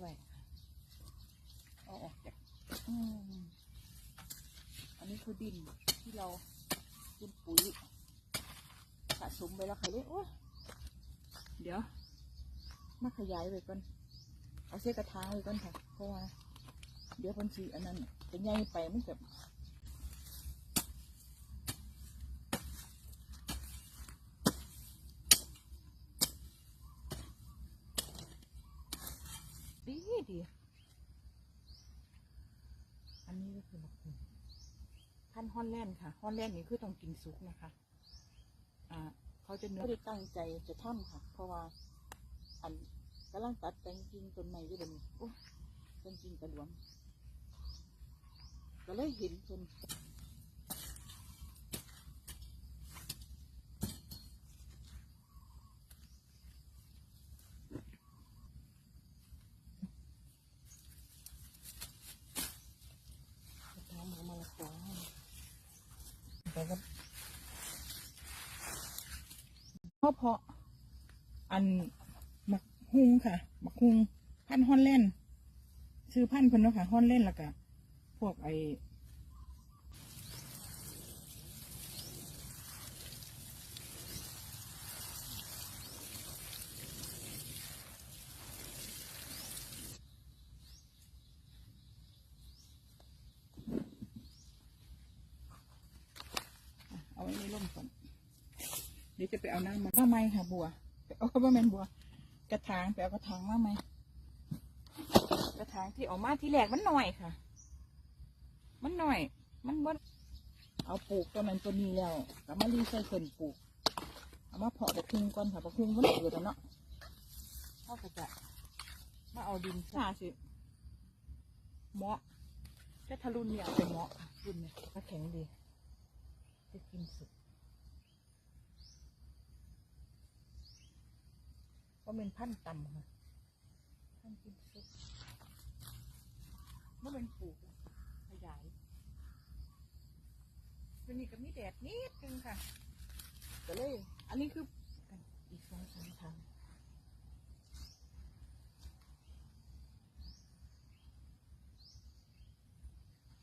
ไว้เอาออกจากอันนี้คือดินที่เราดินปุ๋ยสะสมไปแล้วค่ะเลยโอ้เดี๋ยวมาขยายไปก่อน เอาเส้กระทางไปก่อนค่ะ เพราะว่า เดี๋ยวพันสีอันนั้นจะใหญ่ไปมันแบ อันนี้ก็คือมะกรูดพันฮอนแลนด์ค่ะฮอนแลนด์นี่คือต้องกินสุกนะคะ อ่า เขาจะเนื้อไม่ได้ตั้งใจจะทำค่ะ เพราะว่า อันกำลังตัดแต่งกิ่งต้นไม้ด้วยเดี๋ยวนี้โอ้ต้นกิ่งกระหลวงก็เลยเห็นจนทำของมะละกอ แต่ก็เพาะเพาะ อันหมักฮุงค่ะหมักฮุงพันฮอนเล่นด์ชื่อพันเพิ่นเนาะค่ะฮอนเล่นแล้วก็พวกไอ เอาไว้ในร่มก่อน เดี๋ยวจะไปเอาน้ำมาว่าไหมค่ะบัวไปเอาว่าแมนบัว กระถางไปเอากระถางมาไหมกระถางที่ออกมาที่แรกมันหน่อยค่ะ มันหน่อย มันบดเอาปลูกตัวนั้นตัวนี้แล้วก็มารีไซเคิลปลูกเอามาเพาะตะคุงก่อนค่ะตะคุงมันเกิดแล้วเนาะเขาก็จะมาเอาดินซ่าสิเหมาะจะทะลุนเนี่ยเป็นเหมาะค่ะรุ่นเนี่ยก็แข็งดีจะกินสุด กว่าเป็นพันต่ำค่ะพันกินสุกเมื่อเป็นปลูกขยายวันนี้ก็มีแดดนิดนึงค่ะก็เลย อันนี้คืออีกสองสามทาง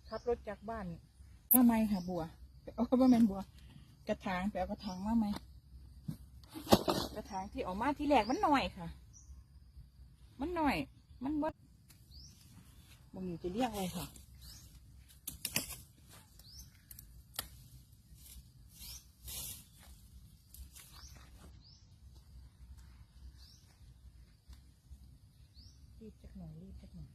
ขับรถจากบ้านมาไหมค่ะบัวไปเอาว่าแมนบัว กระถางไปเอากระถางมาไหม กระที่ออกมาที่แรกมันหน่อยค่ะ มันหน่อย มันบดมึงจะเรียกอะไรค่ะรีบจักหน่อยรีบจักหน่อย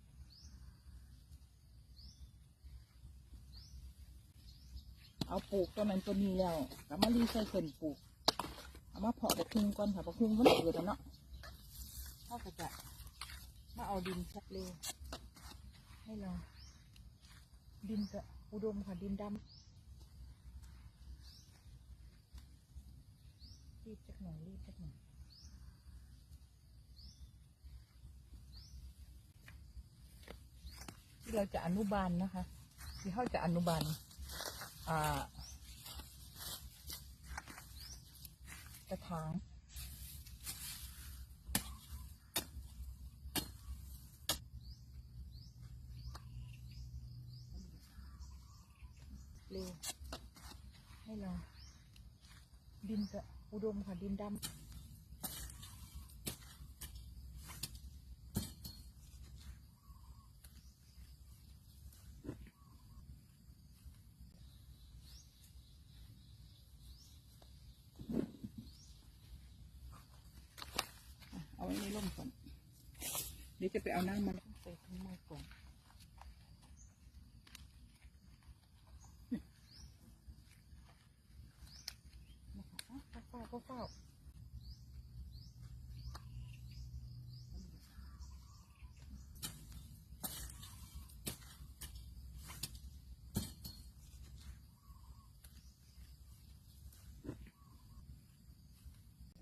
เอาปลูกตัวนั้นตัวนี้แล้วก็มารีไซเคิลปลูก เอามาเพาะตะคุงก่อนค่ะตะคุงมันเกิดแล้วเนาะเขาก็จะมาเอาดินสักเร็วให้เราดินจะอุดมค่ะดินดำรีบจักหน่อยรีบจักหน่อยที่เราจะอนุบาลนะคะ ที่เขาจะอนุบาลอ่า กระถางเร็วให้เราดินจะอุดมค่ะดินดำ เอาไว้ในร่มก่อน เดี๋ยวจะไปเอาน้ำมาใส่ถุงมือก่อนนะคะอะเฝ้าเฝ้าเฝ้า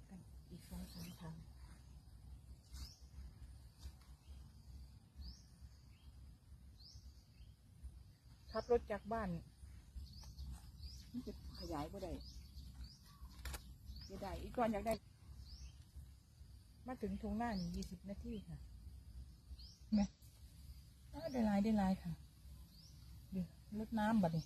กันอีกสองสามทาง ขับรถจากบ้านมันจะขยายก็ได้อยากได้ อีกก่อนอยากได้ มาถึงทงหน้านี่ยี่สิบนาทีค่ะไหมอ้าวได้หลายได้หลายค่ะเดี๋ยวลดน้ำบัดนี้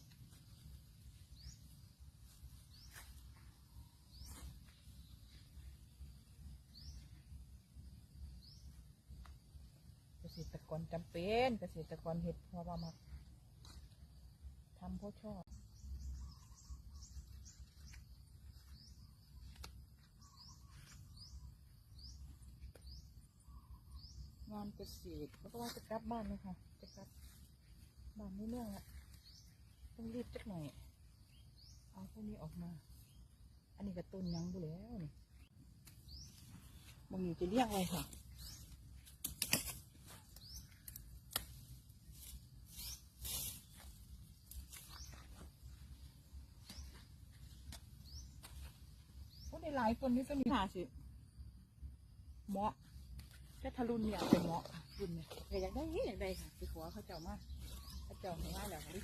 เกษตรกรจำเป็นเกษตรกรเห็ดเพราะว่ามา ทำเพราะชอบงานเกษตรแล้วก็ว่าจะกลับบ้านเลยค่ะ จะกลับบ้านไม่เรื่องละต้องรีบจักหน่อย เอาพวกนี้ออกมา อันนี้ก็ต้นยังบุแล้วนี่บางอยู่จะเรียกอะไรค่ะ พูดได้ หลายคนนี่ก็มีค่ะสิเหมาะถ้าทะลุนเนี่ยเป็นเหมาะค่ะรุ่นเนี่ยแต่อยากได้อยากได้ค่ะไปขอเขาเจ้ามาเขาเจ้าให้มาแล้วค่ะดิ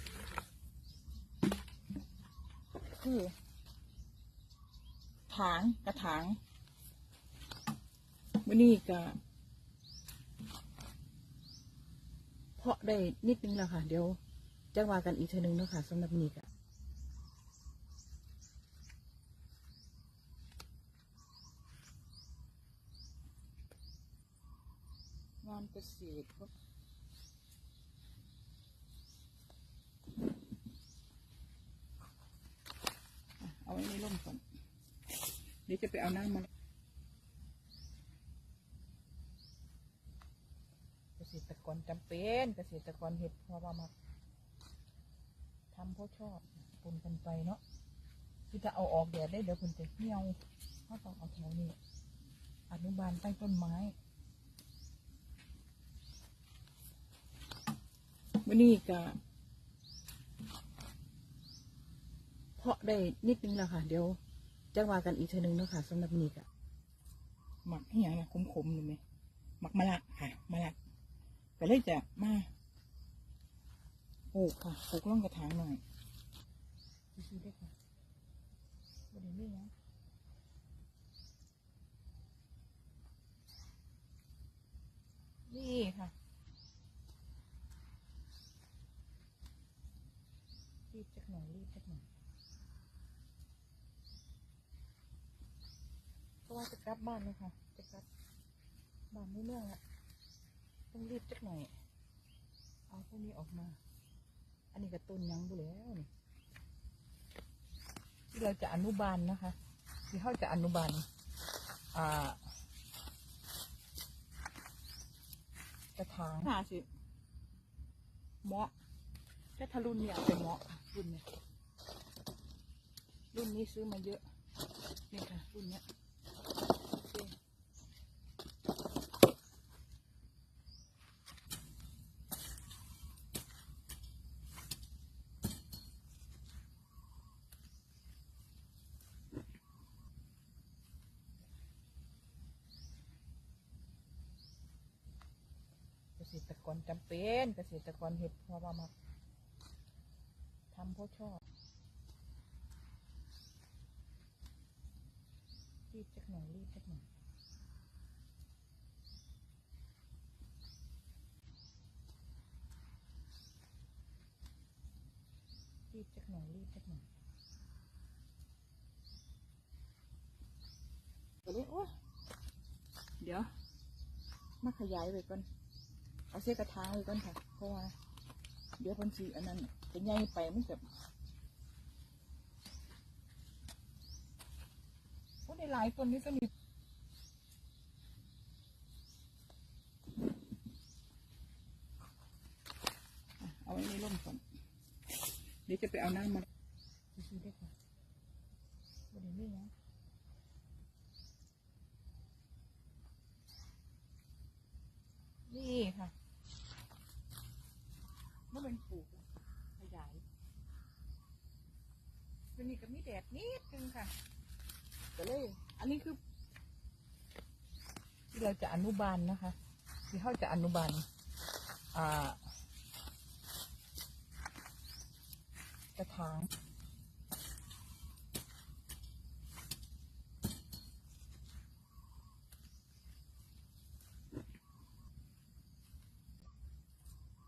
คือถางกระถางวันนี้ก็เพาะได้นิดนึงแล้วค่ะ เดี๋ยวจะว่ากันอีกเทอนึงเนาะค่ะสำหรับวันนี้ ก็เกษตรค่ะเอาไว้ในร่มก่อนเดี๋ยวจะไปเอาน้ำมาเกษตรกรจำเป็นเกษตรกรเห็ดเพราะว่ามาทำเพราะชอบปนกันไปเนาะคือจะเอาออกแดดได้เดี๋ยวคุณจะเหี่ยวเขาต้องเอาแถวนี้อนุบาลใต้ต้นไม้ วันนี้ก็เพาะได้นิดนึงแล้วค่ะ เดี๋ยวจะว่ากันอีกเทอนึงเนาะค่ะสำหรับนี้ก็หมักให้อย่างนะขมๆเลยไหมหมักมะละค่ะมะละก็เลยจะมาปลูกค่ะปลูกล่องกระถางหน่อยซื้อได้ค่ะประเด็นนี้นะนี่ค่ะ รีบจักหน่อยรีบจักหน่อยเพราะว่าจะกลับบ้านเลยค่ะ จะกลับบ้านไม่เรื่องละต้องรีบจักหน่อย เอาพวกนี้ออกมา อันนี้ก็ต้นยังบุแล้วนี่ที่เราจะอนุบาลนะคะ ที่เขาจะอนุบาลอ่ากระถางน่าสิเหมาะ ถ้าทะลุนเนี่ยเป็นเหมาะค่ะรุ่นนี่ยรุ่นนี้ซื้อมาเยอะ นี่ค่ะ รุ่นเนี้ยเกษตรกรจำเป็นเกษตรกรเห็ดเพราะว่ามาทำเพราะชอบรีบจักหน่อยรีบจักหน่อยรีบจักหน่อยรีบจักหน่อยเดี๋ยวนี้โอ้เดี๋ยว มาขยายไปก่อน เอาเส้กระถางไว้ก่อนค่ะ เพราะว่า เดี๋ยวคนสีอันนั้น จะใหญ่ไปมันจะพูดได้หลายคนนี่ก็มีเอาไว้ในร่มก่อนเดี๋ยวจะไปเอาน้ำมาซื้อได้ค่ะประเด็นนี้นะนี่ค่ะเมื่อเป็นปลูกขยายวันนี้ก็มี แดดนิดนึงค่ะก็เลย อันนี้คือ ที่เราจะอนุบาลนะคะ ที่เขาจะอนุบาลอ่ากระถาง